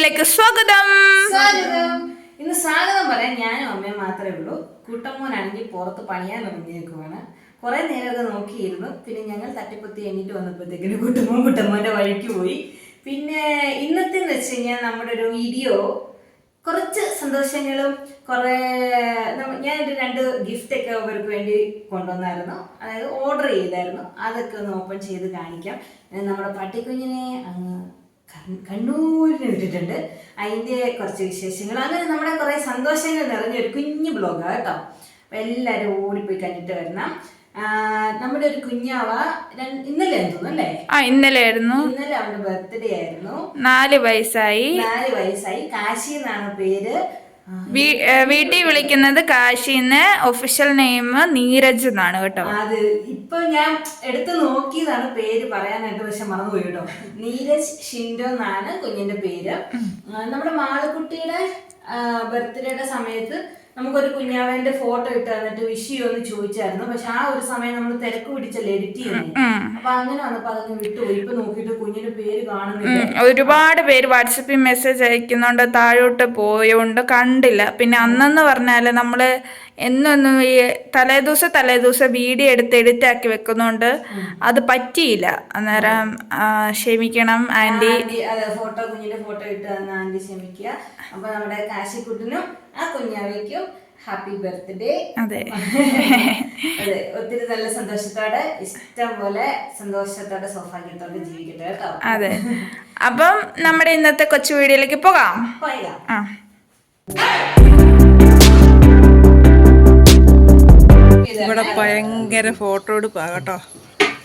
വീഡിയോയിലേക്ക് സ്വാഗതം. ഇന്ന് സ്വാഗതം പറയാൻ ഞാനും അമ്മയും മാത്രമേ ഉള്ളൂ. കൂട്ടമ്മോനാണെങ്കിൽ പുറത്ത് പണിയാൻ ഇറങ്ങിയേക്കുവാണ് കുറെ നേരമൊക്കെ നോക്കിയിരുന്നു. പിന്നെ ഞങ്ങൾ തട്ടിപ്പൊത്തി എണ്ണിട്ട് വന്നപ്പോഴത്തേക്കിന് കുട്ടമ്മോൻ കുട്ടമ്മോന്റെ വഴിക്ക് പോയി. പിന്നെ ഇന്നത്തെ വെച്ച് കഴിഞ്ഞാൽ നമ്മുടെ ഒരു വീഡിയോ കുറച്ച് സന്തോഷങ്ങളും കുറേ ഞാനൊരു രണ്ട് ഗിഫ്റ്റ് ഒക്കെ അവർക്ക് വേണ്ടി കൊണ്ടുവന്നായിരുന്നു. അതായത് ഓർഡർ ചെയ്തായിരുന്നു. അതൊക്കെ ഒന്ന് ഓപ്പൺ ചെയ്ത് കാണിക്കാം. നമ്മുടെ പട്ടിക്കുഞ്ഞിനെ കണ്ണൂരിന് വിട്ടിട്ടുണ്ട്. അതിന്റെ കുറച്ച് വിശേഷങ്ങൾ. അങ്ങനെ നമ്മുടെ കുറേ സന്തോഷങ്ങൾ നിറഞ്ഞ ഒരു കുഞ്ഞു ബ്ലോഗാണ് കേട്ടോ. അപ്പം എല്ലാവരും ഓടിപ്പോയി കണ്ടിട്ട് വരണം. നമ്മുടെ ഒരു കുഞ്ഞാവ ഇന്നലെ അല്ലേ? ആ ഇന്നലെ ആയിരുന്നു. ഇന്നലെ അവന്റെ ബർത്ത്ഡേ ആയിരുന്നു. നാല് വയസ്സായി. നാല് വയസ്സായി. കാശി എന്നാണ് പേര്. വീട്ടിൽ വിളിക്കുന്നത് കാശിന്ന് ഒഫീഷ്യൽ നെയിം നീരജ് എന്നാണ് കേട്ടോ. അത് ഇപ്പൊ ഞാൻ എടുത്തു നോക്കിയതാണ് പേര് പറയാനായിട്ട് പക്ഷെ മറന്നുപോയി കേട്ടോ. നീരജ് ഷിൻഡോ എന്നാണ് കുഞ്ഞിന്റെ പേര്. നമ്മുടെ മാളക്കുട്ടിയുടെ ബർത്ത്ഡേയുടെ സമയത്ത് നമുക്കൊരു കുഞ്ഞാവേന്റെ ഫോട്ടോ ഇട്ട് തന്നിട്ട് വിഷ് ചെയ്യുമെന്ന് ചോദിച്ചായിരുന്നു. പക്ഷെ ആ ഒരു സമയം നമ്മൾ തിരക്ക് പിടിച്ചല്ലേ എഡിറ്റ് ചെയ്യുന്നത് അപ്പൊ അങ്ങനെ വന്നപ്പോ അതൊക്കെ വിട്ടുപോയി. ഇപ്പൊ നോക്കിയിട്ട് കുഞ്ഞിന്റെ പേര് കാണുന്നില്ല. ഒരുപാട് പേര് വാട്സപ്പിൽ മെസ്സേജ് അയക്കുന്നുണ്ട് താഴോട്ട് പോയോണ്ട് കണ്ടില്ല. പിന്നെ അന്നെന്ന് പറഞ്ഞാൽ നമ്മൾ എന്നൊന്നും ഈ തലേദിവസം തലേദിവസം വീഡിയോ എടുത്ത് എഡിറ്റ് ആക്കി വെക്കുന്നോണ്ട് അത് പറ്റിയില്ല. അന്നേരം ക്ഷമിക്കണം ആന്റി ഫോട്ടോ കുഞ്ഞിന്റെ ഫോട്ടോ ഇട്ട് തന്ന ആന്റി ക്ഷമിക്കുക. അപ്പൊ നമ്മുടെ കാശിക്കുട്ടിനും ആ കുഞ്ഞാവയ്ക്കും ഹാപ്പി ബർത്ത്ഡേ. അതെ. അതെ ഒത്തിരി നല്ല സന്തോഷത്തോടെ ഇഷ്ടം പോലെ സന്തോഷത്തോടെ സൗഭാഗ്യത്തോടെ ജീവിക്കട്ടെ കേട്ടോ. അതെ. അപ്പം നമ്മുടെ ഇന്നത്തെ കൊച്ചു വീഡിയോയിലേക്ക് പോകാം. പോയാ ആ. ഇവിടെ ഭയങ്കര ഫോട്ടോ എടുപ്പാ. കേട്ടോ.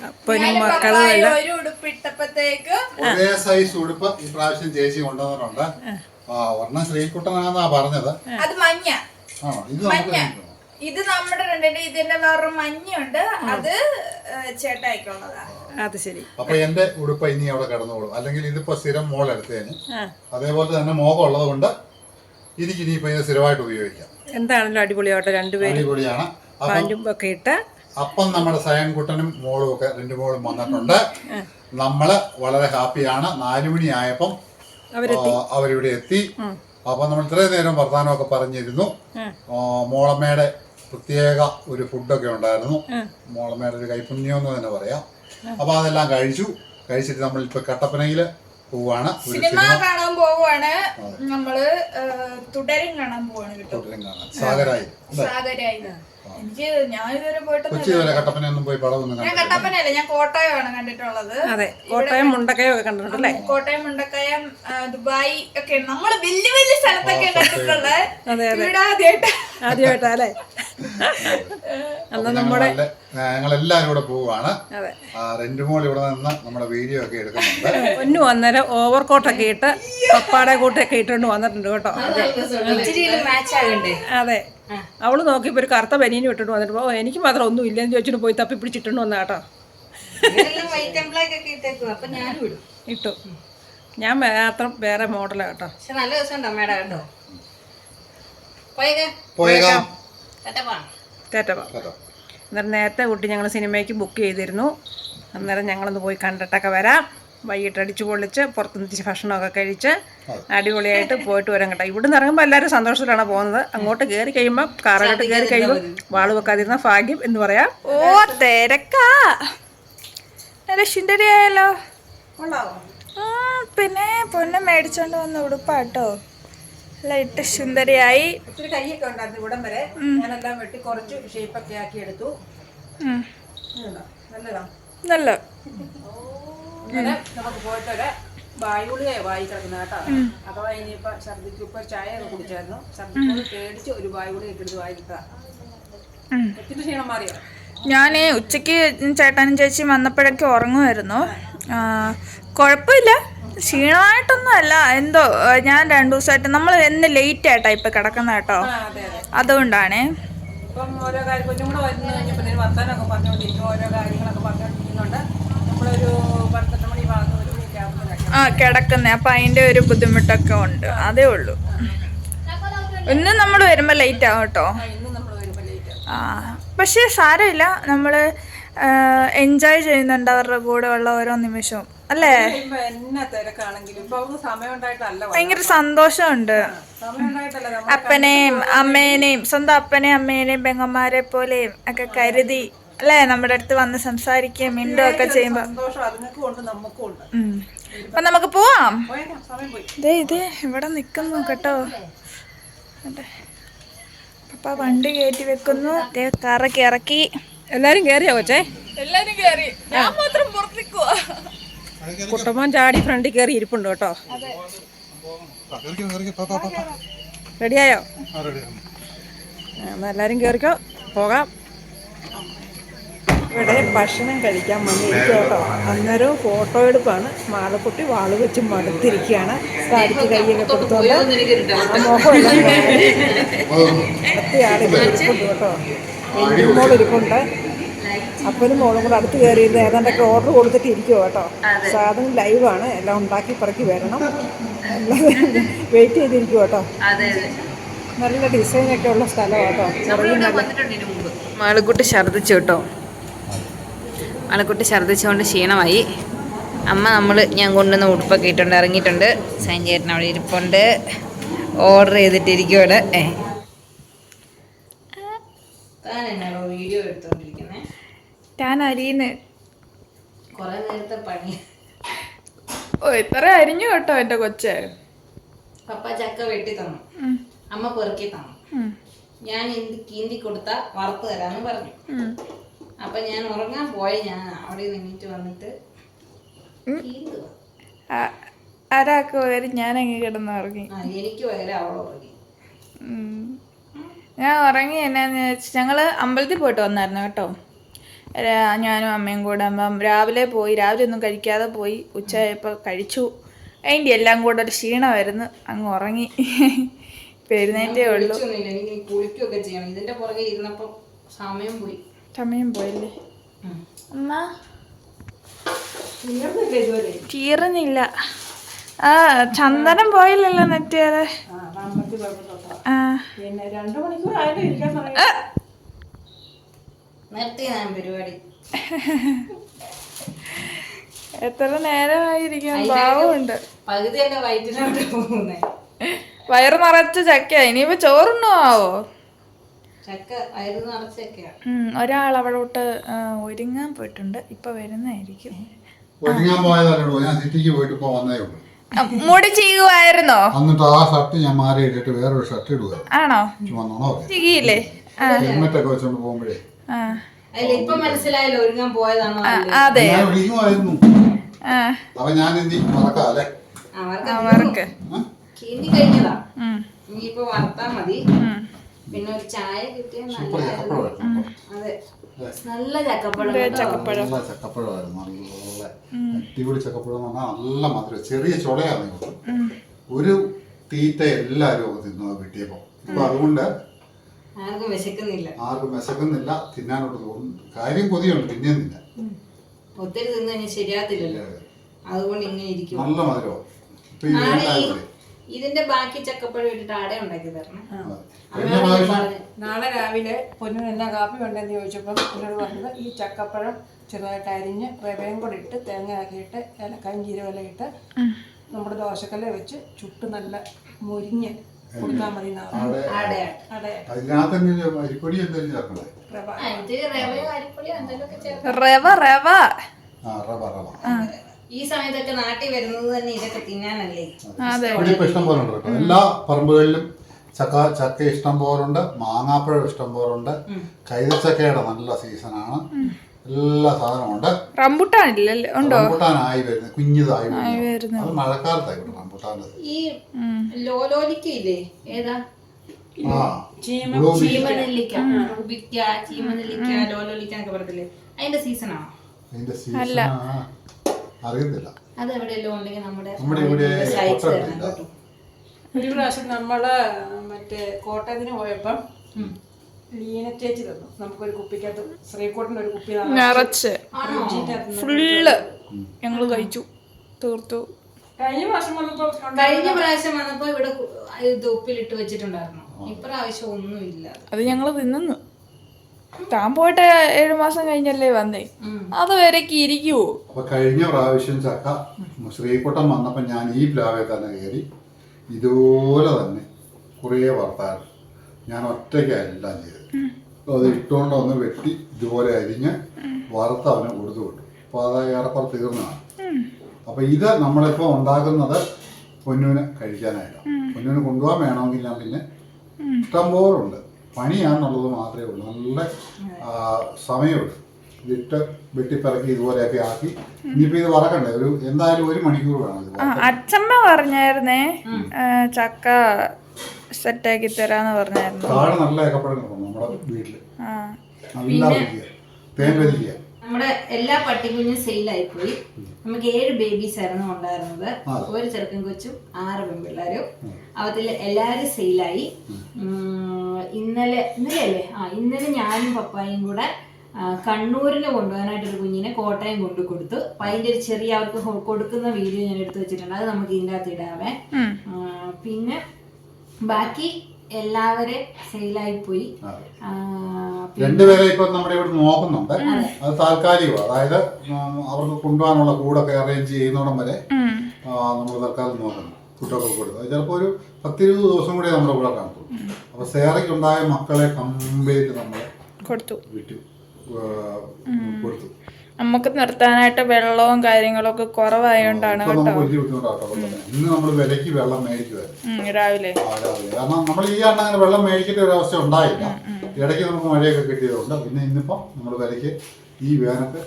അപ്പനും മക്കളും ഒരു ഉടുപ്പിട്ടപ്പോഴത്തേക്ക് ഒരേ സൈസ് ഉടുപ്പ് ഈ പ്രാവശ്യം ചേച്ചി കൊണ്ടുവന്നിട്ടുണ്ട്. ആ. ഒരെണ്ണം ശ്രീകുട്ടനാന്നാ പറഞ്ഞത്. അത് മഞ്ഞ. ആ ഇത് നമുക്ക് കിട്ടും. ഇത് നമ്മുടെ രണ്ടിന്റെ ഇതിന്റെ വേറൊരു മഞ്ഞുണ്ട് അത് ചേട്ടായിക്കുള്ളതാ. അത് ശരി. അപ്പൊ എന്റെ ഉടുപ്പ് ഇനി അവിടെ കിടന്നോളും. അല്ലെങ്കിൽ ഇതിപ്പോ സ്ഥിരം മോൾ എടുത്തേന്. ആ. അതേപോലെ തന്നെ മോഹം ഉള്ളത് കൊണ്ട് എനിക്ക് ഇനിയിപ്പോ ഇത് സ്ഥിരമായിട്ട് ഉപയോഗിക്കാം. എന്താണല്ലോ അടിപൊളിയാവട്ടെ രണ്ടുപേരും. അടിപൊളിയാണ്. പാന്റും ഒക്കെ ഇട്ട് അപ്പം നമ്മുടെ സയൻകുട്ടനും മോളും ഒക്കെ രണ്ടു മോളും വന്നിട്ടുണ്ട്. നമ്മൾ വളരെ ഹാപ്പിയാണ്. നാലുമണി ആയപ്പം ആ, അവരിവിടെ എത്തി. അപ്പൊ നമ്മൾ ഇത്രയും നേരം വർത്താനമൊക്കെ പറഞ്ഞിരുന്നു. മോളമ്മയുടെ പ്രത്യേക ഒരു ഫുഡൊക്കെ ഉണ്ടായിരുന്നു. മോളമ്മയുടെ ഒരു കൈപുണ്യം എന്ന് തന്നെ പറയാം. അപ്പൊ അതെല്ലാം കഴിച്ചു. കഴിച്ചിട്ട് നമ്മൾ ഇപ്പൊ കട്ടപ്പനയിൽ പോവാണ് സിനിമ കാണാൻ പോവാണ്. നമ്മൾ തുടരും കാണാൻ പോവാണ് കാണാൻ. സാഗരായി. സാഗരായി. എനിക്ക് ഞാൻ ഇതുവരെ കൊച്ചി വരെ കട്ടപ്പനയൊന്നും പോയി പടമൊന്നും ഞാൻ കണ്ടില്ല കട്ടപ്പനയല്ല ഞാൻ കോട്ടയമാണ് കണ്ടിട്ടുള്ളത്. അതെ കോട്ടയം മുണ്ടക്കയം ഒക്കെ കണ്ടിട്ടുണ്ടല്ലേ കോട്ടയം മുണ്ടക്കയം ആ, ദുബായ് ഒക്കെ നമ്മൾ വലിയ വലിയ സ്ഥലത്തൊക്കെ കണ്ടിട്ടുള്ളത്. അതെ, ഇവിടെ ആദ്യമായിട്ട് ആദ്യമായിട്ടാ അല്ലേ? അപ്പൊ ഞങ്ങൾ നല്ല ഞങ്ങൾ എല്ലാവരും കൂടെ പോവാണ് അതെ. റെന്റുമോൾ ഇവിടെ നിന്ന് നമ്മുടെ വീഡിയോ ഒക്കെ എടുക്കുന്നുണ്ട്. ഒന്നു അന്നേരം ഓവർ കോട്ടൊക്കെ ഇട്ട് പപ്പാടെ കൂട്ടൊക്കെ ഇട്ടുകൊണ്ട് വന്നിട്ടുണ്ട് കേട്ടോ. ഇച്ചിരി മാച്ച് ആകണ്ടേ അതെ. അവൾ നോക്കിയപ്പോൾ ഒരു കറുത്ത ബനീനും ഇട്ടിട്ട് വന്നിട്ട് ഓ എനിക്ക് മാത്രം ഒന്നും ഇല്ലെന്ന് ചോദിച്ചിട്ട് പോയി തപ്പി പിടിച്ചിട്ടുണ്ട് വന്ന കേട്ടോ. ഇട്ടു. ഞാൻ മാത്രം വേറെ മോഡലാണ് കേട്ടോ. നല്ല രസമുണ്ട് കേട്ടോ അന്നേരം നേരത്തെ കുട്ടി ഞങ്ങൾ സിനിമയ്ക്ക് ബുക്ക് ചെയ്തിരുന്നു. അന്നേരം ഞങ്ങളൊന്ന് പോയി കണ്ടിട്ടൊക്കെ വരാം. വൈകിട്ട് അടിച്ചു പൊളിച്ച് പുറത്തുനിന്ന് ഇച്ചിരി ഭക്ഷണമൊക്കെ കഴിച്ച് അടിപൊളിയായിട്ട് പോയിട്ട് വരാൻ കേട്ടോ. ഇവിടെ നിന്ന് ഇറങ്ങുമ്പോൾ എല്ലാവരും സന്തോഷത്തിലാണ് പോകുന്നത്. അങ്ങോട്ട് കയറി കഴിയുമ്പോൾ കാറിലോട്ട് കയറി കഴിയുമ്പോൾ വാൾ വെക്കാതിരുന്ന ഭാഗ്യം എന്ന് പറയാം. ഓ തിരക്കാ. ആ, പിന്നെ പൊന്നെ മേടിച്ചോണ്ട് വന്ന ഉടുപ്പാട്ടോ. ലൈറ്റ് ഇട്ട് സുന്ദരിയായി. ഒത്തിരി കൈയൊക്കെ ഉണ്ടായിരുന്നു ഇവിടം വരെ. ഞാനെല്ലാം വെട്ടി കുറച്ച് ഷേപ്പൊക്കെ ആക്കി എടുത്തു നല്ല അങ്ങനെ നമുക്ക് പോയിട്ടൊരു വായുളിയായി വായി കിടക്കുന്ന കേട്ടോ അഥവാ ഇനിയിപ്പോ ഛർദിക്ക് ഇപ്പൊ ചായ ഒക്കെ കുടിച്ചായിരുന്നു. ഛർദിക്ക് പേടിച്ച് ഒരു വായുളി ഇട്ടെടുത്ത് വായി കിട്ടാ ഉം. ക്ഷീണം മാറിയോ? ഞാൻ ഉച്ചയ്ക്ക് ചേട്ടനും ചേച്ചിയും വന്നപ്പോഴൊക്കെ ഉറങ്ങുമായിരുന്നു. കുഴപ്പമില്ല. ക്ഷീണമായിട്ടൊന്നും അല്ല എന്തോ ഞാൻ രണ്ടു ദിവസമായിട്ട് നമ്മൾ എന്ന് ലേറ്റ് ആയിട്ടാ ഇപ്പൊ കിടക്കുന്ന കേട്ടോ. അതുകൊണ്ടാണ് അതെ അതെ. അതുകൊണ്ടാണേ. ഇപ്പം ഓരോ കാര്യം കുഞ്ഞും കൂടെ വരുന്ന കഴിഞ്ഞപ്പോൾ വർത്താനൊക്കെ പറഞ്ഞുകൊണ്ടിരിക്കും ഓരോ കാര്യങ്ങളൊക്കെ പറഞ്ഞുകൊണ്ടിരിക്കുന്നുണ്ട്. നമ്മളൊരു പന്ത്രണ്ട് മണി ഭാഗത്ത് ഒരു മണിയൊക്കെ ആകുമ്പോഴൊക്കെ ആ കിടക്കുന്നേ. അപ്പൊ അതിന്റെ ഒരു ബുദ്ധിമുട്ടൊക്കെ ഉണ്ട്. അതേ ഉള്ളൂ. ഇന്ന് നമ്മൾ വരുമ്പോ ലേറ്റ് ആവും കേട്ടോ. വരുമ്പോൾ ആ പക്ഷേ സാരമില്ല. നമ്മൾ എൻജോയ് ചെയ്യുന്നുണ്ട് അവരുടെ കൂടെ ഉള്ള ഓരോ നിമിഷവും. അല്ലേ. ഭയങ്കര സന്തോഷമുണ്ട്. അപ്പനെയും അമ്മേനെയും സ്വന്തം അപ്പനെയും അമ്മേനെയും പെങ്ങന്മാരെ പോലെയും ഒക്കെ കരുതി അല്ലേ? നമ്മുടെ അടുത്ത് വന്ന് സംസാരിക്കുകയും മിണ്ടും ഒക്കെ ചെയ്യുമ്പോ. അപ്പൊ നമുക്ക് പോവാം. ഇതേ ഇതേ പോയി. ദേ ഇത് ഇവിടെ നിക്കുന്നു കേട്ടോ. അതെ. പപ്പ വണ്ടി കയറ്റി വെക്കുന്നു. ദേ കറക്കി ഇറക്കി. എല്ലാരും കേറിയോ കൊച്ചേ? എല്ലാരും കേറി. ഞാൻ മാത്രം പുറത്തേക്കുവാ കുട്ടമ്മൻ ചാടി ഫ്രണ്ടിൽ കയറി ഇരിപ്പുണ്ട് കേട്ടോ. റെഡിയായോ? ആ, എന്നാ എല്ലാരും കേറിക്കോ. പോകാം. ഇവിടെ ഭക്ഷണം കഴിക്കാൻ വന്നിരിക്കും കേട്ടോ അന്നേരം ഫോട്ടോ എടുപ്പാണ്. മാളക്കുട്ടി വാൾ വെച്ച് മടുത്തിരിക്കുകയാണ്. കാടിച്ച് കൈയൊക്കെ കൊടുത്തോണ്ട് കേട്ടോ. എന്റെ മോൾ ഇരിപ്പുണ്ട്. അപ്പനും മോളും കൂടെ അടുത്ത് കയറിയിരുന്ന് ഏതാണ്ടൊക്കെ ഓർഡർ കൊടുത്തിട്ട് ഇരിക്കുമോ കേട്ടോ. സാധനം ലൈവാണ് എല്ലാം ഉണ്ടാക്കി പറക്കി വരണം. വെയിറ്റ് ചെയ്തിരിക്കും കേട്ടോ. അതെ അതെ. നല്ല ഡിസൈനൊക്കെ ഉള്ള സ്ഥലമാണ് കേട്ടോ. മാളക്കുട്ടി ഛർദ്ദിച്ചു കേട്ടോ. മാളക്കുട്ടി ഛർദ്ദിച്ചുകൊണ്ട് ക്ഷീണമായി. അമ്മ നമ്മൾ ഞാൻ കൊണ്ടുവന്ന ഉടുപ്പൊക്കെ ഇട്ടുണ്ട് ഇറങ്ങിയിട്ടുണ്ട്. സഞ്ചേട്ടൻ ചേട്ടൻ അവിടെ ഇരിപ്പുണ്ട്. ഓർഡർ ചെയ്തിട്ടിരിക്കുവാണ് ഏ. വീഡിയോ എടുത്തോണ്ടിരിക്കുന്നേ? താൻ അരിയുന്ന്. കുറെ നേരത്തെ പണി. ഓ ഇത്ര അരിഞ്ഞു കേട്ടോ എന്റെ കൊച്ച്. പപ്പ ചക്ക വെട്ടി തന്നു. അമ്മ പെറുക്കി തന്നു. ഞാൻ എന്ത് കീന്തി കൊടുത്ത വറുത്ത് തരാന്ന് പറഞ്ഞു. അപ്പൊ ഞാൻ ഉറങ്ങാൻ പോയി. ഞാൻ അവിടെ നിന്നിട്ട് വന്നിട്ട് ആരാക്ക് പകരം ഞാൻ അങ്ങ് കിടന്ന് ഉറങ്ങി? എനിക്ക് പകരം അവൾ ഉറങ്ങി. ഞാൻ ഉറങ്ങി എന്നാന്ന് വെച്ചാൽ ഞങ്ങൾ അമ്പലത്തിൽ പോയിട്ട് വന്നായിരുന്നു കേട്ടോ. ഞാനും അമ്മയും കൂടെ അപ്പം രാവിലെ പോയി രാവിലെ ഒന്നും കഴിക്കാതെ പോയി ഉച്ചയായപ്പോൾ കഴിച്ചു. അതിന്റെ എല്ലാം കൂടെ ഒരു ക്ഷീണമായിരുന്നു അങ്ങ് ഉറങ്ങി. എഴുന്നേറ്റേ ഉള്ളൂ. കുളിക്കുകയൊക്കെ ചെയ്യണം. ഇതിന്റെ പുറകെ ഇരുന്നപ്പോൾ സമയം പോയി. സമയം പോയല്ലേ. അമ്മ തീർന്നില്ല ആ ചന്ദനം പോയില്ലല്ലോ പരിപാടി എത്ര നേരമായിരിക്കും പാവമുണ്ട് പോകുന്നേ. വയറ് നിറച്ച് ചക്ക ഇനിയിപ്പോ ചോറുണ്ണോ ആവോ ചക്ക വയറ് നിറച്ചൊക്കെയാ ഉം, ഒരാൾ അവളോട്ട് ഒരുങ്ങാൻ പോയിട്ടുണ്ട്. ഇപ്പൊ വരുന്നതായിരിക്കും. ഒരുങ്ങാൻ പോയതല്ലോ ഞാൻ സിറ്റിക്ക് പോയിട്ട് ഇപ്പൊ വന്നേ ഉള്ളൂ. മുടി ചെയ്യുമായിരുന്നോ എന്നിട്ട് ആ ഷർട്ട് ഞാൻ മാറി ഇട്ടിട്ട് വേറൊരു ഷർട്ട് ഇടുക ആണോ? ആ. ഹെൽമെറ്റ് ഒക്കെ വെച്ചോണ്ട് പോകുമ്പോഴേ. അല്ല ഇപ്പൊ മനസ്സിലായല്ലോ ഒരുങ്ങാൻ പോയതാണോ അതെ. ഞാൻ വിളിക്കുമായിരുന്നു ആ. അപ്പൊ ഞാൻ എന്തി? മറക്കാം അല്ലേ? കഴിഞ്ഞതാ. ഇനിയിപ്പോ മതി. പിന്നെ ഒരു ചായ കിട്ടിയാൽ നല്ലതായിരുന്നു ചക്കപ്പഴം അതെ. നല്ല ചക്കപ്പഴം കേട്ടോ. നല്ല ചക്കപ്പഴമായിരുന്നു. നല്ല അടിപൊളി ചക്കപ്പഴം എന്ന് പറഞ്ഞാൽ നല്ല മധുരം. ചെറിയ ചുളയാണ് ഒരു തീറ്റ എല്ലാവരും ഒക്കെ തിന്നു കിട്ടിയപ്പോ അപ്പൊ അതുകൊണ്ട് ആർക്കും വിശക്കുന്നില്ല. ആർക്കും വിശക്കുന്നില്ല. തിന്നാനോട് തോന്നുന്നു കാര്യം കൊതിയുണ്ട്. തിന്നുന്നില്ല ഒത്തിരി തിന്നു കഴിഞ്ഞാൽ ശരിയാത്തില്ലല്ലോ അതുകൊണ്ട് ഇങ്ങനെ ഇരിക്കും. നല്ല മധുരം ഇതിന്റെ ബാക്കി ചക്കപ്പഴം ഇട്ടിട്ട് അട ഉണ്ടാക്കി തരണം. നാളെ രാവിലെ പൊന്നു എന്നാ കാപ്പി ഉണ്ടെന്ന് ചോദിച്ചപ്പോൾ എന്നോട് പറഞ്ഞത് ഈ ചക്കപ്പഴം ചെറുതായിട്ട് അരിഞ്ഞ് റവയും കൂടെ ഇട്ട് തേങ്ങ ആക്കിയിട്ട് ഏലക്കായും ജീരകല ഇട്ട് നമ്മുടെ ദോശക്കല്ല വെച്ച് ചുട്ട് നല്ല മുരിഞ്ഞ് കൊടുത്താൽ മതി റവ. റവ റവ. ഈ സമയത്തൊക്കെ നാട്ടിൽ വരുന്നത് തന്നെ ഇതൊക്കെ തിന്നാനല്ലേ? ഇപ്പൊ ഇഷ്ടം പോലെ ഉണ്ട് എല്ലാ പറമ്പുകളിലും ചക്ക ചക്ക ഇഷ്ടം പോലുണ്ട് മാങ്ങാപ്പഴം ഇഷ്ടം പോലുണ്ട്. കൈതച്ചക്കയുടെ നല്ല സീസണാണ്. എല്ലാ സാധനവും ഉണ്ട് റംബുട്ടാനില്ലല്ലേ ഉണ്ടോ? റംബുട്ടാനായി വരുന്നത് കുഞ്ഞിതായി വരുന്നു വരുന്നു. അത് മഴക്കാലത്തായി റംബുട്ടാന്റെ ഈ ലോലോലിക്ക ഇല്ലേ ഏതാ? ആ ബ്ലൂബി ചീമനെല്ലിക്ക. റുബിക്ക ചീമനെല്ലിക്ക ലോലോലിക്ക എന്നൊക്കെ പറയത്തില്ലേ? അതിന്റെ സീസണാണോ? അതിന്റെ സീസൺ അറിയത്തില്ല നമ്മുടെ നമ്മുടെ ഇവിടെ ഒരു പ്രാവശ്യം നമ്മൾ മറ്റേ കോട്ടയത്തിന് പോയപ്പം. ലീന ചേച്ചി തന്നു. നമുക്കൊരു കുപ്പിക്കകത്ത് ശ്രീകോട്ടിന്റെ ഒരു കുപ്പി നിറച്ച്. ഫുള്ള് ഞങ്ങൾ കഴിച്ചു. തീർത്തു. കഴിഞ്ഞ പ്രാവശ്യം വന്നപ്പോ കഴിഞ്ഞ പ്രാവശ്യം വന്നപ്പോ ഇവിടെ ഇത് ഉപ്പിലിട്ട് വെച്ചിട്ടുണ്ടായിരുന്നു. ഇപ്രാവശ്യം ഒന്നുമില്ല. അത് ഞങ്ങൾ തിന്നു താൻ പോയിട്ട് ഏഴു മാസം കഴിഞ്ഞല്ലേ വന്നേ? അതുവരേക്ക് ഇരിക്കുവോ? അപ്പൊ കഴിഞ്ഞ പ്രാവശ്യം ചക്ക ശ്രീകുട്ടം വന്നപ്പോ ഞാൻ ഈ പ്ലാവെ തന്നെ കയറി ഇതുപോലെ തന്നെ കുറേ വർത്താറ് ഞാൻ ഒറ്റയ്ക്കെല്ലാം ചെയ്തത്. അത് ഇട്ടുകൊണ്ട് ഒന്ന് വെട്ടി ഇതുപോലെ അരിഞ്ഞ് വറുത്ത് അവന് കൊടുത്തു വിട്ടു. അപ്പോൾ അത് ഏറെപ്പുറം തീർന്നതാണ്. അപ്പോൾ ഇത് നമ്മളിപ്പോൾ ഉണ്ടാക്കുന്നത് പൊന്നുവിന് കഴിക്കാനായിട്ടാണ്. പൊന്നുവിന് കൊണ്ടുപോകാൻ വേണമെങ്കിൽ ഞാൻ പിന്നെ ഇഷ്ടംപോലുണ്ട്. പണിയാന്നുള്ളത് മാത്രമേ ഉള്ളൂ. നല്ല സമയമുള്ളൂ സമയമുണ്ട്. ഇതിട്ട് വെട്ടിപ്പിറക്കി ഇതുപോലെയൊക്കെ ആക്കി. ഇനിയിപ്പോ ഇത് വറക്കണ്ടേ? ഒരു എന്തായാലും ഒരു മണിക്കൂർ വേണം അച്ഛമ്മ പറഞ്ഞായിരുന്നേ. ചക്ക സെറ്റാക്കി തരാന്ന് പറഞ്ഞായിരുന്നു. താഴെ നല്ല ഏക്കപ്പെടുന്നു നമ്മുടെ വീട്ടിൽ. നല്ല തേൻ വലിയ നമ്മുടെ എല്ലാ പട്ടിക്കുഞ്ഞും സെയിലായി പോയി നമുക്ക് ഏഴ് ബേബീസ് ആയിരുന്നു ഉണ്ടായിരുന്നത്. ഒരു ചെറുക്കൻ കൊച്ചും ആറ് പെൺപിള്ളേരും. അവത്തിൽ എല്ലാവരും സെയിലായി. ഇന്നലെ ഇന്നലെ അല്ലേ ആ ഇന്നലെ ഞാനും പപ്പായും കൂടെ കണ്ണൂരിന് കൊണ്ടുപോകാനായിട്ട് ഒരു കുഞ്ഞിനെ കോട്ടയം കൊണ്ടു കൊടുത്തു. അപ്പൊ അതിന്റെ ഒരു ചെറിയ അവർക്ക് കൊടുക്കുന്ന വീഡിയോ ഞാൻ എടുത്തു വെച്ചിട്ടുണ്ട്. അത് നമുക്ക് ഇതിന്റെ അകത്ത് ഇടാവേ. പിന്നെ ബാക്കി എല്ലാവരും സെയിലായി പോയി രണ്ടുപേരെ ഇപ്പൊ നമ്മുടെ ഇവിടെ നോക്കുന്നുണ്ട്. അത്. താൽക്കാലികമാണ്. അതായത് അവർക്ക് കൊണ്ടുപോകാനുള്ള കൂടൊക്കെ അറേഞ്ച് ചെയ്യുന്നോടം വരെ നമ്മൾ തൽക്കാലം നോക്കുന്നു. കുട്ടികൾക്ക് കൊടുത്തു അത് ചിലപ്പോൾ ഒരു പത്തിരുപത് ദിവസം കൂടെ നമ്മുടെ കൂടെ കാണത്തുള്ളൂ. അപ്പോൾ സേറയ്ക്കുണ്ടായ മക്കളെ കംപ്ലീറ്റ് നമ്മൾ കൊടുത്തു. വിറ്റു കൊടുത്തു. നമുക്ക് നിർത്താനായിട്ട് വെള്ളവും കാര്യങ്ങളും ഒക്കെ കുറവായോണ്ടാണ് ഇന്ന് നമ്മൾ വെള്ളം മേടിക്കുമായിരുന്നു രാവിലെ. കാരണം നമ്മൾ ഈ ആണ്ട് അങ്ങനെ വെള്ളം മേടിക്കേണ്ട ഒരു അവസ്ഥ ഉണ്ടായില്ല. ഇടയ്ക്ക് നമുക്ക് മഴയൊക്കെ കിട്ടിയതുകൊണ്ട് പിന്നെ ഇന്നിപ്പോ നമ്മൾ ഈ വേനൽക്ക്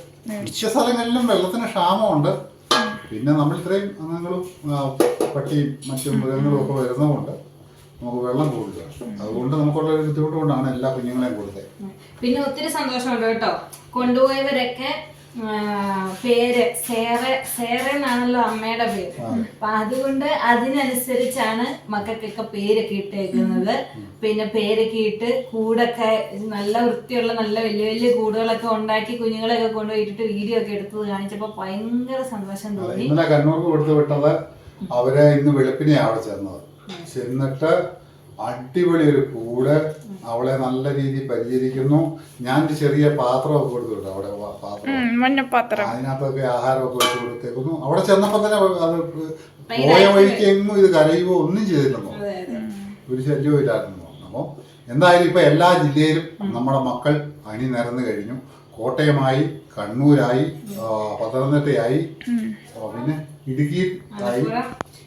മിക്ക സ്ഥലങ്ങളിലും വെള്ളത്തിന് ക്ഷാമമുണ്ട്. പിന്നെ നമ്മൾ ഇത്രയും അംഗങ്ങളും പട്ടിയും മറ്റു മൃഗങ്ങളും ഒക്കെ വരുന്നതുകൊണ്ട് നമുക്ക് വെള്ളം കൂടുതലാണ്. അതുകൊണ്ട് നമുക്കുള്ള ഒരു ബുദ്ധിമുട്ട് കൊണ്ടാണ് എല്ലാ കുഞ്ഞുങ്ങളെയും കൊടുത്തത്. പിന്നെ ഒത്തിരി സന്തോഷമുണ്ട് കേട്ടോ. കൊണ്ടുപോയവരൊക്കെ പേര്. സേറ സേറ എന്നാണല്ലോ അമ്മയുടെ പേര്. അപ്പൊ അതുകൊണ്ട് അതിനനുസരിച്ചാണ് മക്കൾക്കൊക്കെ പേരൊക്കെ ഇട്ടേക്കുന്നത് പിന്നെ പേരൊക്കെ ഇട്ട് കൂടൊക്കെ നല്ല വൃത്തിയുള്ള നല്ല വലിയ വലിയ കൂടുകളൊക്കെ ഉണ്ടാക്കി കുഞ്ഞുങ്ങളെയൊക്കെ കൊണ്ടുപോയിട്ട് വീഡിയോ ഒക്കെ എടുത്തത് കാണിച്ചപ്പോ ഭയങ്കര സന്തോഷം തോന്നി. ഇന്നലെ കണ്ണൂർക്ക് കൊടുത്തു വിട്ടത് അവരെ ഇന്ന് വെളുപ്പിനെയാണ് അവിടെ ചെന്നത് ചെന്നിട്ട് അടിപൊളി ഒരു കൂട് അവളെ നല്ല രീതിയിൽ പരിചരിക്കുന്നു. ഞാൻ ഒരു ചെറിയ പാത്രമൊക്കെ കൊടുത്തു വിട്ടു അവിടെ പാത്രം. മഞ്ഞപ്പാത്രം. അതിനകത്തൊക്കെ ആഹാരമൊക്കെ വെച്ച് കൊടുത്തേക്കുന്നു. അവിടെ ചെന്നപ്പോ തന്നെ അത് പോയ വഴിക്ക് എങ്ങും ഇത് കരയുവോ ഒന്നും ചെയ്തില്ലെന്നോ. ഒരു ശല്യവും ഇല്ലായിരുന്നു. അപ്പോൾ എന്തായാലും ഇപ്പൊ എല്ലാ ജില്ലയിലും നമ്മുടെ മക്കൾ അണി നിരന്നു കഴിഞ്ഞു. കോട്ടയമായി കണ്ണൂരായി പത്തനംതിട്ടയായി. പിന്നെ ഇടുക്കി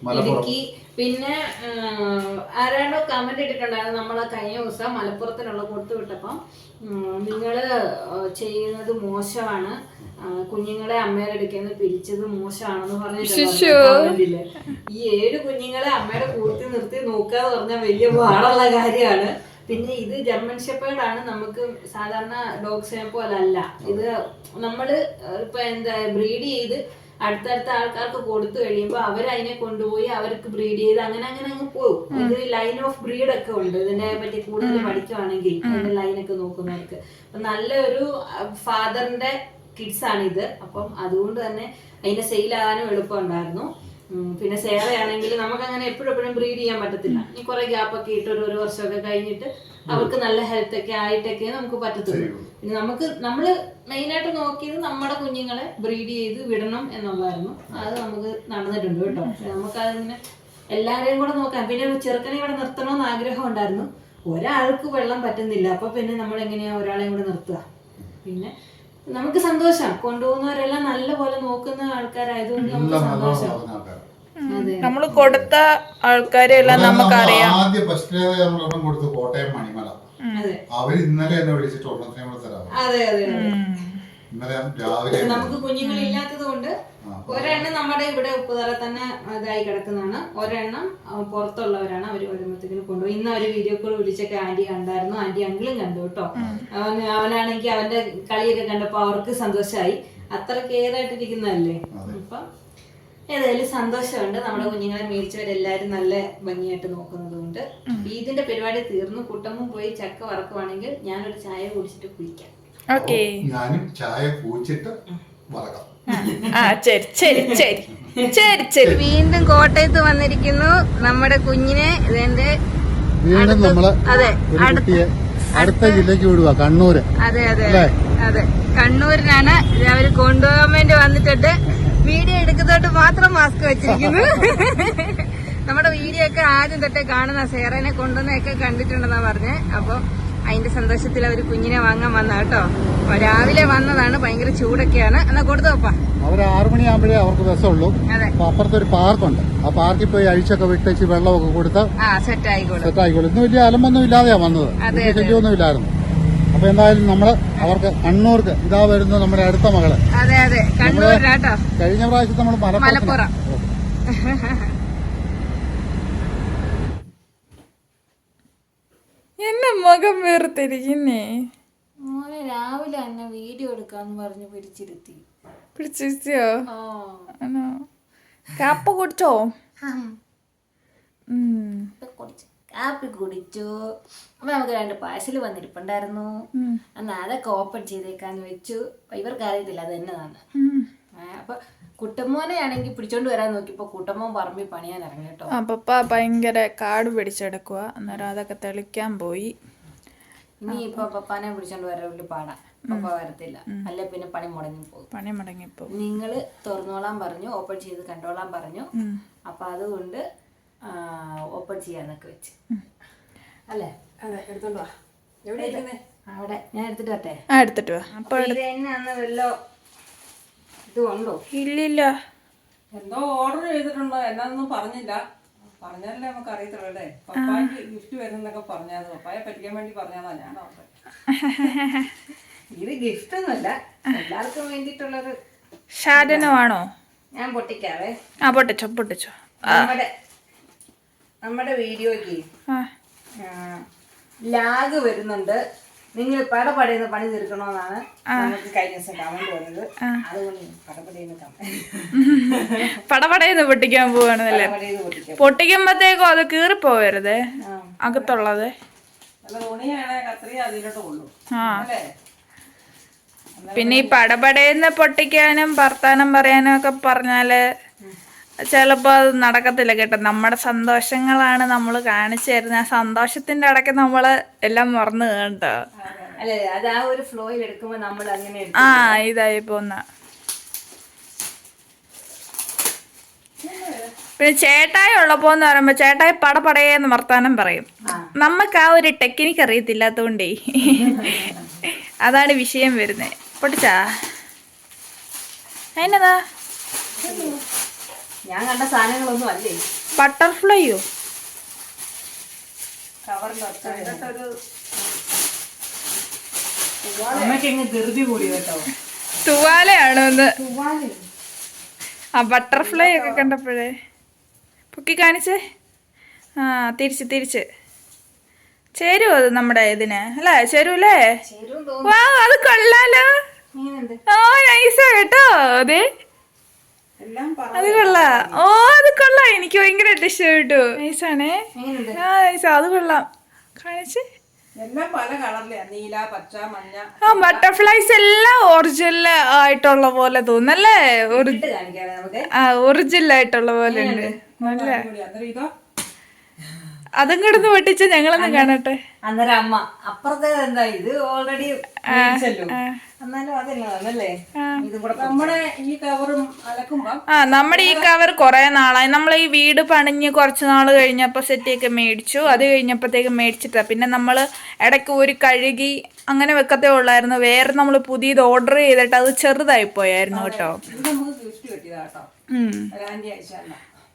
മലപ്പുറം ഇടുക്കി. പിന്നെ ആരാണോ ആരാണ്ടോ കമന്റ് ഇട്ടിട്ടുണ്ടായിരുന്നു നമ്മളെ കഴിഞ്ഞ ദിവസം മലപ്പുറത്തിനുള്ള കൊടുത്തു വിട്ടപ്പം. നിങ്ങൾ നിങ്ങൾ ചെയ്യുന്നത് മോശമാണ്. കുഞ്ഞുങ്ങളെ അമ്മയുടെ അടുക്കുന്ന പിരിച്ചത് മോശമാണെന്ന് പറഞ്ഞിട്ടില്ല ഈ ഏഴ് കുഞ്ഞുങ്ങളെ അമ്മയുടെ കൂട്ടി നിർത്തി നോക്കാന്ന് പറഞ്ഞാൽ വലിയ പാടുള്ള കാര്യമാണ്. പിന്നെ ഇത് ജർമ്മൻ ഷെപ്പേർഡാണ് നമുക്ക് സാധാരണ ഡോഗ്സിനെ പോലെ അല്ല ഇത് നമ്മൾ ഇപ്പൊ എന്താ ബ്രീഡ് ചെയ്ത് അടുത്തടുത്ത ആൾക്കാർക്ക് കൊടുത്തു കഴിയുമ്പോൾ അവർ അതിനെ കൊണ്ടുപോയി അവർക്ക് ബ്രീഡ് ചെയ്ത് അങ്ങനെ അങ്ങനെ അങ്ങ് പോകും ഇത് ലൈൻ ഓഫ് ബ്രീഡ് ഒക്കെ ഉണ്ട്. ഇതിനെ പറ്റി കൂടുതൽ പഠിക്കുവാണെങ്കിൽ അതിന്റെ ലൈനൊക്കെ നോക്കുന്നവർക്ക്. നല്ലൊരു ഫാദറിന്റെ കിഡ്സ് ആണ് ഇത് അപ്പം അതുകൊണ്ട് തന്നെ അതിനെ സെയിൽ ആകാനും എളുപ്പമുണ്ടായിരുന്നു. ഉം, പിന്നെ സേറയാണെങ്കിൽ നമുക്ക് അങ്ങനെ എപ്പോഴും എപ്പോഴും ബ്രീഡ് ചെയ്യാൻ പറ്റത്തില്ല. ഈ കുറെ ഗ്യാപ്പ് ഒക്കെ ഇട്ട് ഒരു ഒരു വർഷമൊക്കെ കഴിഞ്ഞിട്ട് അവർക്ക് നല്ല ഹെൽത്ത് ഒക്കെ ആയിട്ടൊക്കെ നമുക്ക് പറ്റത്തുള്ളൂ. പിന്നെ നമുക്ക് നമ്മൾ മെയിനായിട്ട് നോക്കിയത് നമ്മുടെ കുഞ്ഞുങ്ങളെ ബ്രീഡ് ചെയ്ത് വിടണം എന്നുള്ളതായിരുന്നു. അത് നമുക്ക് നടന്നിട്ടുണ്ട് കേട്ടോ. നമുക്ക് അതിങ്ങനെ എല്ലാവരെയും കൂടെ നോക്കാം. പിന്നെ ചെറുക്കനെ ഇവിടെ നിർത്തണമെന്ന് ആഗ്രഹം ഉണ്ടായിരുന്നു. ഒരാൾക്ക് വെള്ളം പറ്റുന്നില്ല. അപ്പൊ പിന്നെ നമ്മൾ എങ്ങനെയാ ഒരാളെയും കൂടെ നിർത്തുക? പിന്നെ നമുക്ക് സന്തോഷം. കൊണ്ടുപോകുന്നവരെല്ലാം നല്ല പോലെ നോക്കുന്ന ആൾക്കാരായതുകൊണ്ട് നമുക്ക് സന്തോഷം. നമ്മൾ കൊടുത്ത ആൾക്കാരെല്ലാം നമുക്കറിയാം. ആദ്യ ഫസ്റ്റ് നമ്മൾ കൊടുത്തു കോട്ടയം മണിമല. അതെ. അവർ ഇന്നലെ എന്നെ വിളിച്ചിട്ട് നമ്മൾ തരാം അതെ അതെ. അതെ ഇന്നലെ രാവിലെ നമുക്ക് കുഞ്ഞുങ്ങളില്ലാത്തത് കൊണ്ട് ഒരെണ്ണം നമ്മുടെ ഇവിടെ ഉപ്പുതറ തന്നെ ഇതായി കിടക്കുന്നതാണ്. ഒരെണ്ണം പുറത്തുള്ളവരാണ് അവർ വരുമ്പോഴത്തേക്കിന് കൊണ്ടുപോയി. ഇന്ന് അവർ വീഡിയോ കോൾ വിളിച്ചൊക്കെ ആന്റി കണ്ടായിരുന്നു. ആന്റി അങ്കിളും കണ്ടു കേട്ടോ. അവൻ അവനാണെങ്കിൽ അവന്റെ കളിയൊക്കെ കണ്ടപ്പോ അവർക്ക് സന്തോഷമായി അത്ര കെയർ ആയിട്ടിരിക്കുന്നതല്ലേ അപ്പം ഏതായാലും സന്തോഷമുണ്ട്. നമ്മുടെ കുഞ്ഞുങ്ങളെ മേടിച്ചവരെല്ലാരും നല്ല ഭംഗിയായിട്ട് നോക്കുന്നത് കൊണ്ട് ഇതിന്റെ പരിപാടി തീർന്നു. കുട്ടമ്മും പോയി ചക്ക വറക്കുവാണെങ്കിൽ ഞാനൊരു ചായ കുടിച്ചിട്ട് കുളിക്കാം. ഓക്കെ. ഞാനും ചായ കുടിച്ചിട്ട് വറക്കാം. ആ ശരി ശരി ശരി. ശരി ശരി. വീണ്ടും കോട്ടയത്ത് വന്നിരിക്കുന്നു നമ്മുടെ കുഞ്ഞിനെ ഇതെന്റെ വീണ്ടും നമ്മൾ അതെ അടുത്ത ജില്ലക്ക് വിടുക കണ്ണൂര്. അതെ അതെ അതെ. കണ്ണൂരിനാണ് അവർ കൊണ്ടുപോകാൻ വേണ്ടി വന്നിട്ടുണ്ട്. വീഡിയോ എടുക്കുന്നതോട്ട് മാത്രം മാസ്ക് വെച്ചിരിക്കുന്നു. നമ്മുടെ വീഡിയോ ഒക്കെ ആദ്യം തൊട്ടേ കാണുന്ന സേറനെ കൊണ്ടുവന്നൊക്കെ കണ്ടിട്ടുണ്ടെന്നാ പറഞ്ഞേ. അപ്പൊ അതിന്റെ സന്തോഷത്തിൽ അവർ കുഞ്ഞിനെ വാങ്ങാൻ വന്ന കേട്ടോ. രാവിലെ വന്നതാണ് ഭയങ്കര ചൂടൊക്കെയാണ്. എന്നാ കൊടുത്തോപ്പാ അവർ ആറു മണിയാകുമ്പോഴേ അവർക്ക് ബസ്സുള്ളൂ. അപ്പൊ അപ്പുറത്ത് ഒരു പാർക്കുണ്ട്. ആ പാർക്കിൽ പോയി അഴിച്ചൊക്കെ വിട്ടേച്ച് വെള്ളമൊക്കെ കൊടുത്ത് ആ സെറ്റ് ആയിക്കോളും. ഇന്ന് വലിയ അലമ്പൊന്നും ഇല്ലാതെയാ വന്നത്. ഒന്നും ശല്യമൊന്നും ഇല്ലായിരുന്നു. അപ്പൊ എന്തായാലും നമ്മൾ അവർക്ക് കണ്ണൂർക്ക് ഇതാ വരുന്നത് നമ്മുടെ അടുത്ത മകൾ. അതെ അതെ. കണ്ണൂരിലാട്ടോ കഴിഞ്ഞ പ്രാവശ്യം നമ്മൾ മലപ്പുറം. എന്നെ മുഖം വേർത്തിരിക്കുന്നേ രാവിലെ തന്നെ വീഡിയോ എടുക്കാന്ന് പറഞ്ഞ് പിടിച്ചിരുത്തി. പിടിച്ചിരുത്തിയോ? ആണോ? കാപ്പ കുടിച്ചോ? കാപ്പി കുടിച്ചു. അപ്പൊ നമുക്ക് രണ്ട് പാഴ്സൽ വന്നിരിപ്പുണ്ടായിരുന്നു. എന്നാ അതൊക്കെ ഓപ്പൺ ചെയ്തേക്കാന്ന് വെച്ചു. ഇവർക്ക് അറിയത്തില്ല അത് എന്നതാണ് അപ്പൊ കുട്ടമ്മോനെ ആണെങ്കിൽ പിടിച്ചോണ്ട് വരാൻ നോക്കിയപ്പോ കുട്ടമ്മോൻ പറമ്പിൽ പണിയാൻ ഇറങ്ങി കേട്ടോ. പപ്പ ഭയങ്കര കാട് പിടിച്ചെടുക്കുക അന്നേരം അതൊക്കെ തെളിക്കാൻ പോയി. ഇനി ഇപ്പൊ പപ്പാനെ പിടിച്ചോണ്ട് വീട്ടിൽ പാടാ. പപ്പ വരത്തില്ല. അല്ലെ പിന്നെ പണി മുടങ്ങി പോകും. പണി മുടങ്ങി പോകും നിങ്ങൾ തുറന്നോളാൻ പറഞ്ഞു ഓപ്പൺ ചെയ്ത് കണ്ടോളാൻ പറഞ്ഞു. അപ്പൊ അതുകൊണ്ട് ഓപ്പൺ ചെയ്യാന്നൊക്കെ വെച്ച്. അല്ലേ? അതെ എടുത്തോണ്ട് വാ. എവിടെ ഇരിക്കുന്നേ? അവിടെ. ഞാൻ എടുത്തിട്ട് വരട്ടെ? ആ എടുത്തിട്ട് വാ. അപ്പൊ ഇത് എന്നാന്ന് വല്ലോ ഇത് ഉണ്ടോ ഇല്ലില്ല. എന്തോ ഓർഡർ ചെയ്തിട്ടുണ്ടോ. എന്നാന്നൊന്നും പറഞ്ഞില്ല. പറഞ്ഞാലേ നമുക്ക് അറിയത്തുള്ളൂ അല്ലേ പപ്പായ്ക്ക് ഗിഫ്റ്റ് വരുന്നൊക്കെ പറഞ്ഞാൽ പപ്പായെ പറ്റിക്കാൻ വേണ്ടി പറഞ്ഞതാ ഞാൻ. ഇത് ഗിഫ്റ്റ് ഒന്നുമല്ല എല്ലാവർക്കും വേണ്ടിയിട്ടുള്ളത് ഷാരനമാണോ ഞാൻ പൊട്ടിക്കാവേ. ആ പൊട്ടിച്ചോ പൊട്ടിച്ചോ. നമ്മുടെ നമ്മുടെ വീഡിയോയ്ക്ക് ലാഗ് വരുന്നുണ്ട്. നിങ്ങൾ പടപടയുന്ന പണി തീർക്കണമെന്നാണ് നമുക്ക് കഴിഞ്ഞ ദിവസം കമന്റ് വന്നത്. അതുകൊണ്ട് പടപടയുന്ന കമന്റ് പടപടയെന്ന് പൊട്ടിക്കാൻ പോവാണെന്നല്ലേ പൊട്ടിക്കുമ്പോഴത്തേക്കും അത് കീറിപ്പോവരുത് അകത്തുള്ളത്. ആ. അല്ലേ? പിന്നെ ഈ പടപടയെന്ന് പൊട്ടിക്കാനും വർത്താനം പറയാനും ഒക്കെ പറഞ്ഞാൽ ചിലപ്പോ അത് നടക്കത്തില്ല കേട്ടോ. നമ്മുടെ സന്തോഷങ്ങളാണ് നമ്മൾ കാണിച്ചു തരുന്നത് ആ സന്തോഷത്തിന്റെ ഇടയ്ക്ക് നമ്മൾ എല്ലാം മറന്നു കേട്ടോ. ആ ഇതായി പോന്ന. പിന്നെ ചേട്ടായി ഉള്ളപ്പോന്ന് പറയുമ്പോ ചേട്ടായി പടപടയെന്ന് വർത്താനം പറയും. നമുക്ക് ആ ഒരു ടെക്നിക്ക് അറിയത്തില്ലാത്തോണ്ടേ. അതാണ് വിഷയം വരുന്നത് പൊട്ടിച്ചാ. അതിനതാ ഞാൻ കണ്ട സാധനങ്ങളൊന്നും അല്ലേ? ബട്ടർഫ്ലൈയോ? തുവാലയാണോ ഒന്ന് ആ ബട്ടർഫ്ലൈ ഒക്കെ കണ്ടപ്പോഴേ. പൊക്കി കാണിച്ചേ. ആ തിരിച്ച് തിരിച്ച്. ചേരുവോ അത് നമ്മുടെ ഇതിന് അല്ലേ? ചേരൂലേ വാ അത് കൊള്ളാലോ. ഓ നൈസാ കേട്ടോ അതെ. അത് കൊള്ളാം. ഓ അത് കൊള്ളാം. എനിക്ക് ഭയങ്കരമായിട്ട് ഇഷ്ടപ്പെട്ടു നൈസാണേ. ആ നൈസാ. അത് കൊള്ളാം. കാണിച്ച്. ആ ബട്ടർഫ്ലൈസ് എല്ലാം ഒറിജിനൽ ആയിട്ടുള്ള പോലെ നമുക്ക്? ആ ഒറിജിനൽ ആയിട്ടുള്ള പോലെ ഉണ്ട്. നല്ല. അതും കിടന്ന് പൊട്ടിച്ച് ഞങ്ങളൊന്ന് കാണട്ടെ. അന്നേരം അമ്മ അപ്പുറത്തെ എന്താ ഇത് ഓൾറെഡി എന്നാലും അതെന്നല്ലേ ഇതും കൂടെ നമ്മുടെ ഈ കവറും അലക്കുമ്പം ആ നമ്മുടെ ഈ കവർ കുറെ നാളായി. നമ്മൾ ഈ വീട് പണിഞ്ഞ് കുറച്ച് നാൾ കഴിഞ്ഞപ്പോൾ ഒക്കെ മേടിച്ചു. അത് കഴിഞ്ഞപ്പോഴത്തേക്ക് മേടിച്ചിട്ടാ. പിന്നെ നമ്മൾ ഇടയ്ക്ക് ഒരു കഴുകി അങ്ങനെ വെക്കത്തേ ഉള്ളായിരുന്നു. വേറെ നമ്മൾ പുതിയത് ഓർഡർ ചെയ്തിട്ട് അത് ചെറുതായി പോയായിരുന്നു കേട്ടോ.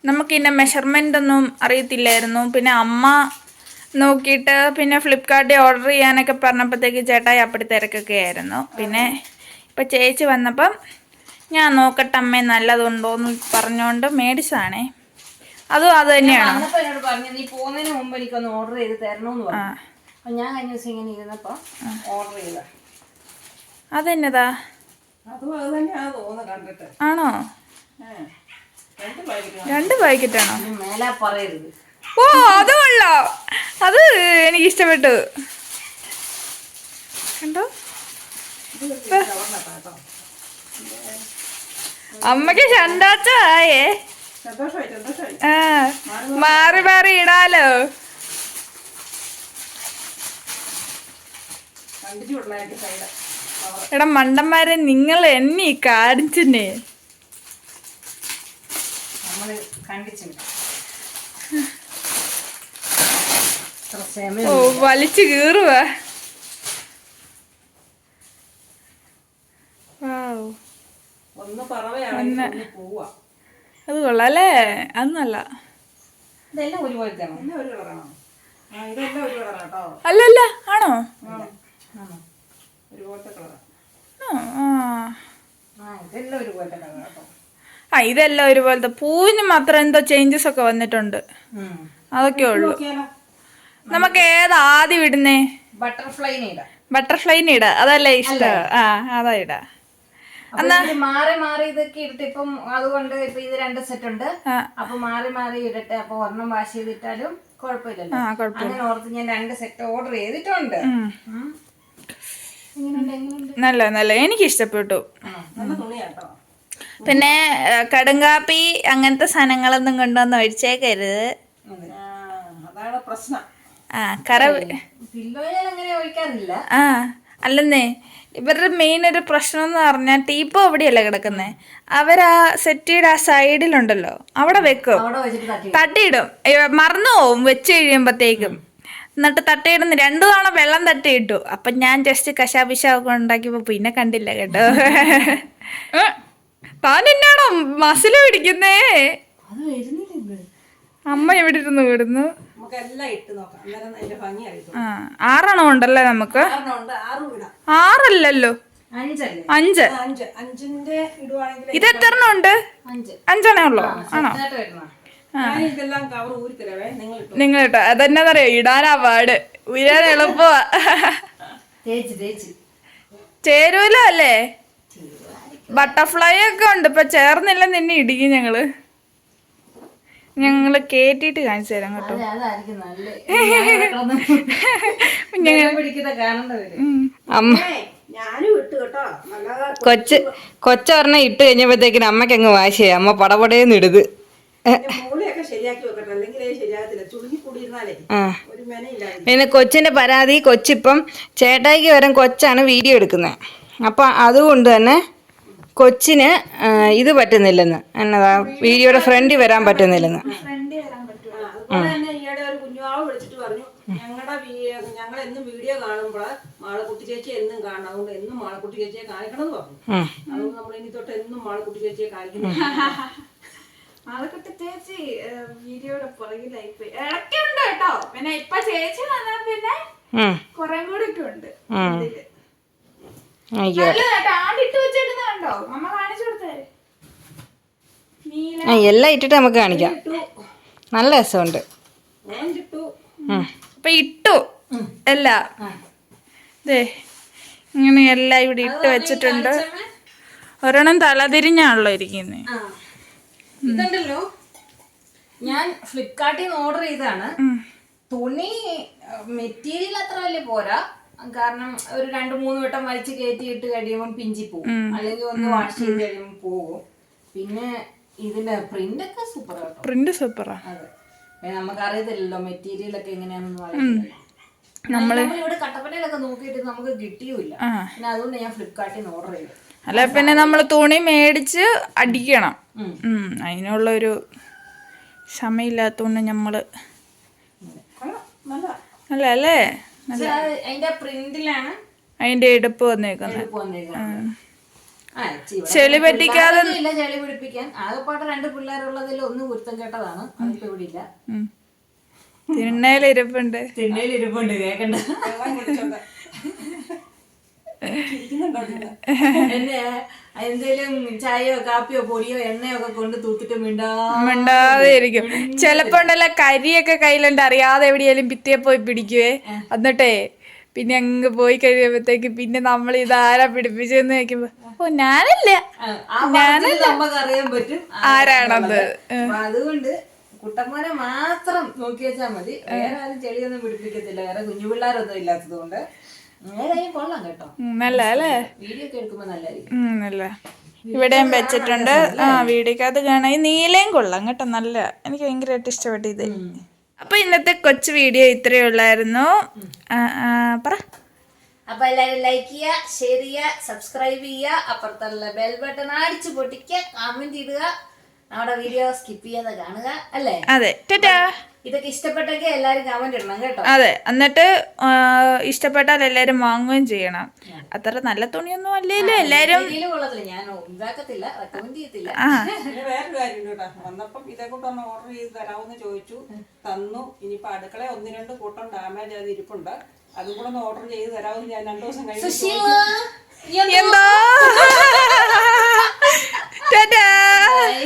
നമുക്ക് ഇന്ന മെഷർമെന്റ് ഒന്നും അറിയത്തില്ലായിരുന്നു. പിന്നെ അമ്മ നോക്കിയിട്ട് പിന്നെ ഫ്ലിപ്കാർട്ടിൽ ഓർഡർ ചെയ്യാനൊക്കെ പറഞ്ഞപ്പോഴത്തേക്ക് ചേട്ടായി അപ്പടി തിരക്കൊക്കെ ആയിരുന്നു പിന്നെ ഇപ്പം ചേച്ചി വന്നപ്പം ഞാൻ നോക്കട്ടെ അമ്മേ നല്ലതുണ്ടോ എന്ന് പറഞ്ഞുകൊണ്ട് മേടിച്ചതാണേ. അതും അത് തന്നെയാണ്? പറഞ്ഞു നീ പോകുന്നതിന് മുമ്പ് എനിക്കൊന്ന് ഓർഡർ ചെയ്ത് തരണമെന്ന് പറഞ്ഞു. അപ്പൊ ഞാൻ കഴിഞ്ഞ ദിവസം ഇങ്ങനെ ഇരുന്നപ്പോൾ ഓർഡർ ചെയ്ത. അതെന്നതാ? ആണോ? രണ്ട് പാക്കറ്റ് രണ്ട് പാക്കറ്റാണോ മേലാ പറയരുത്. ഓ അത് കൊള്ളാം. അത് എനിക്ക് ഇഷ്ടപ്പെട്ടു കണ്ടോ അമ്മയ്ക്ക് സന്തോഷമായി. ആ മാറി മാറി. ഇടാലോ. എടാ മണ്ടന്മാരെ നിങ്ങൾ എന്നെ കാണിച്ചെന്നെ. കണ്ടിച്ചു ഓ വലിച്ചു പോവാ അത് കൊള്ളാല്ലേ അന്നല്ല ഇതെല്ലാം ഒരുപോലത്തെ എല്ലാം ഒരു കളറാണോ. ആ ഇതെല്ലാം ഒരു കളറാണ് കേട്ടോ. അല്ലല്ല ആണോ? ആ, ഇതെല്ലാം ഒരുപോലത്തെ ആ ഇതെല്ലാം ഒരുപോലത്തെ. പൂവിന് മാത്രം എന്തോ ചേഞ്ചസ് ഒക്കെ വന്നിട്ടുണ്ട്. അതൊക്കെ ഉള്ളു. നമുക്ക് ഏതാ ആദ്യം ഇടുന്നേ? ബട്ടർഫ്ലൈ ബട്ടർഫ്ലൈ ബട്ടർഫ്ലൈന് ഇടാ. അതല്ലേ ഇഷ്ടം? ആ അതാ ഇടാ. ഇതിൽ മാറി മാറി ഇതൊക്കെ ഇട്ടിട്ട് ഇപ്പം അതുകൊണ്ട് ഇപ്പൊ ഇത് രണ്ട് സെറ്റ് ഉണ്ട്. അപ്പൊ മാറി മാറി ഇടട്ടെ. അപ്പൊ ഒരെണ്ണം വാഷ് ചെയ്തിട്ടാലും കുഴപ്പമില്ലല്ലോ. അങ്ങനെ ഓർത്ത് ഞാൻ രണ്ട് സെറ്റ് ഓർഡർ ചെയ്തിട്ടുണ്ട്. നല്ല നല്ല. എനിക്ക് ഇഷ്ടപ്പെട്ടു പിന്നെ കടുങ്കാപ്പി അങ്ങനത്തെ സാധനങ്ങളൊന്നും കൊണ്ടുവന്ന് ഒഴിച്ചേക്കരുത്. അതാണ് പ്രശ്നം. ആ കറ അല്ലെന്നേ ഇവരുടെ മെയിൻ ഒരു പ്രശ്നം എന്ന് പറഞ്ഞാൽ ടീപ്പോ എവിടെയല്ല കിടക്കുന്നത് അവരാ സെറ്റിയുടെ ആ സൈഡിലുണ്ടല്ലോ. അവിടെ വെക്കും. തട്ടിയിടും. മറന്നു പോവും വെച്ച് കഴിയുമ്പോഴത്തേക്കും എന്നിട്ട് തട്ടിയിടുന്ന രണ്ടു തവണ വെള്ളം തട്ടിയിട്ടു. അപ്പൊ ഞാൻ ജസ്റ്റ് കശാപിശാവൊക്കെ ഉണ്ടാക്കിയപ്പോ പിന്നെ കണ്ടില്ല കേട്ടോ. താൻ എന്നാണോ മസിൽ ഇടിക്കുന്നേ അമ്മ എവിടെ ഇരുന്ന് വിടുന്നു? ആറെണ്ണം ഉണ്ടല്ലേ നമുക്ക്? ആറെണ്ണം ഉണ്ട്. ആറ് ഇടാം ആറല്ലല്ലോ. അഞ്ച്. ആ, അഞ്ച്. അഞ്ചിന്റെ ഇടുവാണെങ്കിൽ ഇത് എത്ര എണ്ണം ഉണ്ട്? അഞ്ച്. അഞ്ചെണ്ണേ ഉള്ളോ? ആണോ? ഞാൻ ഇതെല്ലാം കവർ ഊരി തരാവേ നിങ്ങൾ ഇട്ടു. അതെന്നാ പറയാ അതെന്നറിയോ? ഇടാനാ പാട്. ഉയരാൻ എളുപ്പമാ ചേരൂല അല്ലേ? ബട്ടർഫ്ലൈ ഒക്കെ ഉണ്ട്. ഇപ്പൊ ചേർന്നില്ല നിന്നെ ഇടിക്കും ഞങ്ങൾ. ഞങ്ങൾ കേട്ടിട്ട് കാണിച്ചു തരാം കേട്ടോ. അതെ അതായിരിക്കും നല്ല പിടിക്കുന്ന കാണേണ്ട അമ്മ കൊച്ച് കൊച്ചൊരെണ്ണം ഇട്ട് കഴിഞ്ഞപ്പോഴത്തേക്കിന് അമ്മയ്ക്ക് അങ്ങ് വാശിയായി. അമ്മ പടപടേന്ന് ഇടുത്. പിന്നെ കൊച്ചിന്റെ പരാതി കൊച്ചിപ്പം ചേട്ടായിക്ക് വരാൻ കൊച്ചാണ് വീഡിയോ എടുക്കുന്നത്. അപ്പൊ അതുകൊണ്ട് തന്നെ കൊച്ചിന് ഇത് പറ്റുന്നില്ലെന്ന്. എന്നതാ വീഡിയോയുടെ ഫ്രണ്ടിൽ വരാൻ പറ്റുന്നില്ലെന്ന്. വിളിച്ചിട്ട് പറഞ്ഞു ഞങ്ങളുടെ ഞങ്ങൾ എന്നും വീഡിയോ കാണുമ്പോൾ മാളക്കുട്ടി ചേച്ചി എന്നും കാണണം. അതുകൊണ്ട് എന്നും മാളക്കുട്ടി ചേച്ചിയെ കാണിക്കണം എന്ന് പറഞ്ഞു. അതുകൊണ്ട് നമ്മൾ ഇനി തൊട്ട് എന്നും മാളക്കുട്ടി ചേച്ചിയെ കാണിക്കണം മാളക്കുട്ടി ചേച്ചി വീഡിയോയുടെ പുറകിലായി പോയി ഇടയ്ക്കുണ്ട് കേട്ടോ. പിന്നെ ഇപ്പൊ ചേച്ചി വന്നാ പിന്നെ. കൊറേ കൂടെ ഒക്കെ ഉണ്ട് ആ എല്ലാം ഇട്ടിട്ട് നമുക്ക് കാണിക്കാം. നല്ല രസമുണ്ട്. അപ്പൊ. ഇട്ടു. എല്ലാം ഇങ്ങനെ എല്ലാം ഇവിടെ ഇട്ട് വെച്ചിട്ടുണ്ട്. ഒരെണ്ണം തലതിരിഞ്ഞാണല്ലോ ഇരിക്കുന്നത് ഇതുണ്ടല്ലോ. ഞാൻ ഫ്ലിപ്കാർട്ടിൽ നിന്ന് ഓർഡർ ചെയ്തതാണ് തുണി മെറ്റീരിയൽ അത്ര വലിയ പോരാ. കാരണം ഒരു രണ്ട് മൂന്ന് വട്ടം വലിച്ചു കയറ്റി ഇട്ട് കഴിയുമ്പോൾ പിഞ്ചി പോകും അല്ലെങ്കിൽ ഒന്ന് വാഷ് ചെയ്ത് കഴിയുമ്പോൾ പോകും. പിന്നെ ഇതിന്റെ പ്രിന്റ് ഒക്കെ സൂപ്പർ ആട്ടോ. പ്രിന്റ് സൂപ്പറാ അതെ. നമുക്കറിയത്തില്ലല്ലോ മെറ്റീരിയൽ ഒക്കെ എങ്ങനെയാണെന്ന് പറയുന്നത് നമ്മൾ ഇവിടെ കട്ടപ്പനയിലൊക്കെ നോക്കിയിട്ട് നമുക്ക് കിട്ടിയുമില്ല പിന്നെ അതുകൊണ്ട് ഞാൻ ഫ്ലിപ്കാർട്ടിൽ നിന്ന് ഓർഡർ ചെയ്തു. അല്ല പിന്നെ നമ്മൾ തുണി മേടിച്ച് അടിക്കണം. അതിനുള്ള അതിനുള്ളൊരു സമയമില്ലാത്തതുകൊണ്ട് നമ്മൾ നല്ല അല്ല അതിന്റെ പ്രിന്റിലാണ് അതിന്റെ എടുപ്പ് വന്നേക്കുന്നത്. ചെളി പറ്റിക്കാതെ ഇല്ല ചെളി പിടിപ്പിക്കാൻ. ആകെപ്പാടെ രണ്ട് പിള്ളേരുള്ളതിൽ ഒന്ന് കുരുത്തം കേട്ടതാണ്. അതിപ്പോ ഇവിടെ ഇല്ല തിണ്ണയിലിരിപ്പുണ്ട് തിണ്ണയിൽ ഇരിപ്പുണ്ട് കേക്കണ്ട വെള്ളം കുടിച്ചോണ്ട് ഇരിക്കുന്നുണ്ടോ നിങ്ങൾ? എന്നെ എന്തേലും ചായയോ കാപ്പിയോ പൊടിയോ എണ്ണയോ ഒക്കെ കൊണ്ട് തൂത്തിട്ട് മിണ്ടാ മിണ്ടാതെ ഇരിക്കും ചിലപ്പോ ഉണ്ടല്ലോ കരിയൊക്കെ കയ്യിലുണ്ട്. അറിയാതെ എവിടെയാലും പിത്തിയെ പോയി പിടിക്കുവേ. എന്നിട്ടേ പിന്നെ അങ്ങ് പോയി കഴിയുമ്പോഴത്തേക്ക് പിന്നെ നമ്മൾ ഇതാരാ പിടിപ്പിച്ചെന്ന് വെക്കുമ്പോ ഓ ഞാനല്ല. ഞാനല്ല. അറിയാൻ പറ്റും. ആരാണത്? അതുകൊണ്ട് കുട്ടന്മാരെ മാത്രം നോക്കി വെച്ചാൽ മതി. വേറെ ആരും ചെളിയൊന്നും പിടിപ്പിക്കത്തില്ല. വേറെ കുഞ്ഞു പിള്ളേരൊന്നും ഇല്ലാത്തത് കൊണ്ട് കൊള്ളാം കേട്ടോ. നല്ല അല്ലേ വീഡിയോ ഒക്കെ എടുക്കുമ്പോ നല്ലതായിരിക്കും. നല്ല. ഇവിടെയും വെച്ചിട്ടുണ്ട്. ആ വീടിക്കകത്ത് കാണാൻ ഈ നീലയും കൊള്ളാം കേട്ടോ നല്ല. എനിക്ക് ഭയങ്കരമായിട്ട് ഇഷ്ടപ്പെട്ടു ഇത്. അപ്പൊ ഇന്നത്തെ കൊച്ചു വീഡിയോ ഇത്രയേ ഉള്ളായിരുന്നു. പറ. അപ്പൊ എല്ലാവരും ലൈക്ക് ചെയ്യുക ഷെയർ ചെയ്യുക സബ്സ്ക്രൈബ് ചെയ്യുക. അപ്പുറത്തുള്ള ബെൽ ബട്ടൺ അടിച്ചു പൊട്ടിക്കുക കമന്റ് ഇടുക. നമ്മുടെ വീഡിയോ സ്കിപ്പ് ചെയ്യാതെ കാണുക അല്ലേ? അതെ. ടാറ്റാ. ഇതൊക്കെ ഇഷ്ടപ്പെട്ടെങ്കിൽ എല്ലാവരും കമന്റ് ഇടണം കേട്ടോ. അതെ എന്നിട്ട് ഇഷ്ടപ്പെട്ടാൽ എല്ലാരും വാങ്ങുകയും ചെയ്യണം. അത്ര നല്ല തുണിയൊന്നും അല്ലല്ലോ എല്ലാരും ഞാൻ റെക്കമെൻഡ് ചെയ്യത്തില്ല. ആ. പിന്നെ വേറൊരു കാര്യം കേട്ടോ. വന്നപ്പം ഇതേ കൂട്ടൊന്ന് ഓർഡർ ചെയ്ത് തരാമെന്ന് ചോദിച്ചു. തന്നു. ഇനിയിപ്പോൾ അടുക്കള ഒന്ന് രണ്ട് കൂട്ടം ഡാമേജ് ആയത് ഇരിപ്പുണ്ട്. അതും കൂടെ ഒന്ന് ഓർഡർ ചെയ്ത് തരാമെന്ന് ഞാൻ രണ്ടു ദിവസം കഴിഞ്ഞു എന്തോ?